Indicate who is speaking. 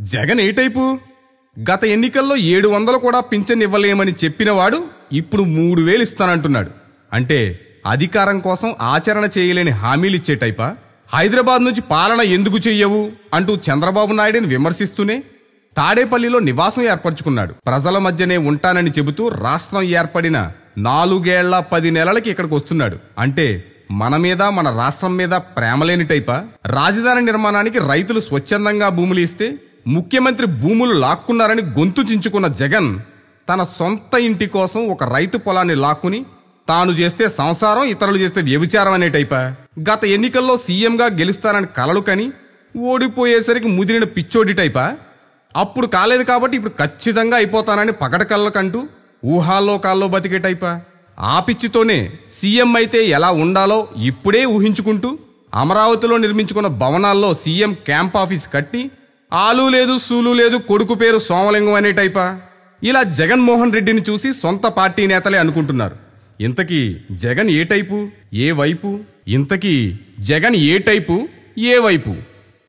Speaker 1: జగన్ ఏ type? గత ఎన్నికల్లో ఏడు వందలు కూడా పింఛన్ ఇవ్వలేమని చెప్పినవాడు ఇప్పుడు మూడు వేలు ఇస్తానంటున్నాడు. అంటే అధికారం కోసం ఆచరణ చేయలేని హామీలిచ్చే టైపా? హైదరాబాద్ నుంచి పాలన ఎందుకు చెయ్యవు? అంటూ చంద్రబాబు నాయుడిని విమర్శిస్తూనే తాడేపల్లిలో నివాసం ఏర్పరచుకున్నాడు. ప్రజల మధ్యనే ఉంటానని చెబుతూ రాష్ట్రం ఏర్పడిన నాలుగేళ్ళ పది నెలలకి ఇక్కడికి వస్తున్నాడు. అంటే మన మీద మన రాష్ట్రం మీద ప్రేమలేని టైపా? రాజధాని నిర్మాణానికి రైతులు స్వచ్ఛందంగా భూములు ఇస్తే ముఖ్యమంత్రి భూములు లాక్కున్నారని గొంతు చించుకున్న జగన్ తన సొంత ఇంటి కోసం ఒక రైతు పొలాన్ని లాక్కుని తాను చేస్తే సంసారం ఇతరులు చేస్తే వ్యభిచారం అనే టైపా. గత ఎన్నికల్లో సీఎంగా గెలుస్తానని కలలు కని ఓడిపోయేసరికి ముదిరిన పిచ్చోడి టైపా. అప్పుడు కాలేదు కాబట్టి ఇప్పుడు ఖచ్చితంగా అయిపోతానని పగటకళ్ళకంటూ ఊహాల్లో కాల్లో బతికే టైపా. ఆ పిచ్చితోనే సీఎం అయితే ఎలా ఉండాలో ఇప్పుడే ఊహించుకుంటూ అమరావతిలో నిర్మించుకున్న భవనాల్లో సీఎం క్యాంప్ ఆఫీస్ కట్టి ఆలు లేదు సూలు లేదు కొడుకు పేరు సోమలింగం అనే టైపా? ఇలా జగన్మోహన్ రెడ్డిని చూసి సొంత పార్టీ నేతలే అనుకుంటున్నారు. ఇంతకీ జగన్ ఏ టైపు? ఏ వైపు? ఇంతకీ జగన్ ఏ టైపు? ఏ వైపు?